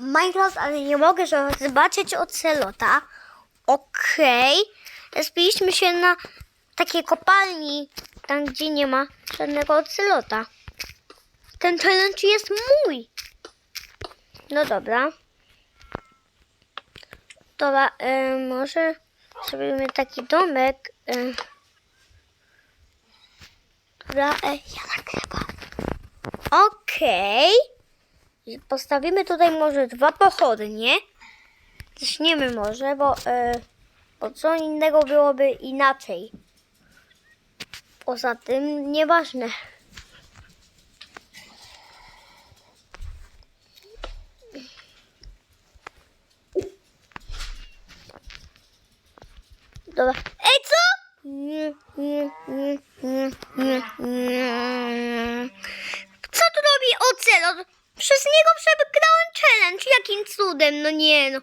Minecraft, ale nie mogę zobaczyć ocelota. Okej. Spiliśmy się na takiej kopalni, tam gdzie nie ma żadnego ocelota. Ten challenge jest mój. No dobra. Dobra, e, może zrobimy taki domek. E, dobra, e, ja nagrywam. Okej. I Postawimy tutaj może dwa pochodnie. Zaczniemy może, bo, e, bo co innego byłoby inaczej. Poza tym nieważne. Dobra. Ej, co? Nie, nie, nie, Przez niego przegrałem challenge. Jakim cudem? No nie no.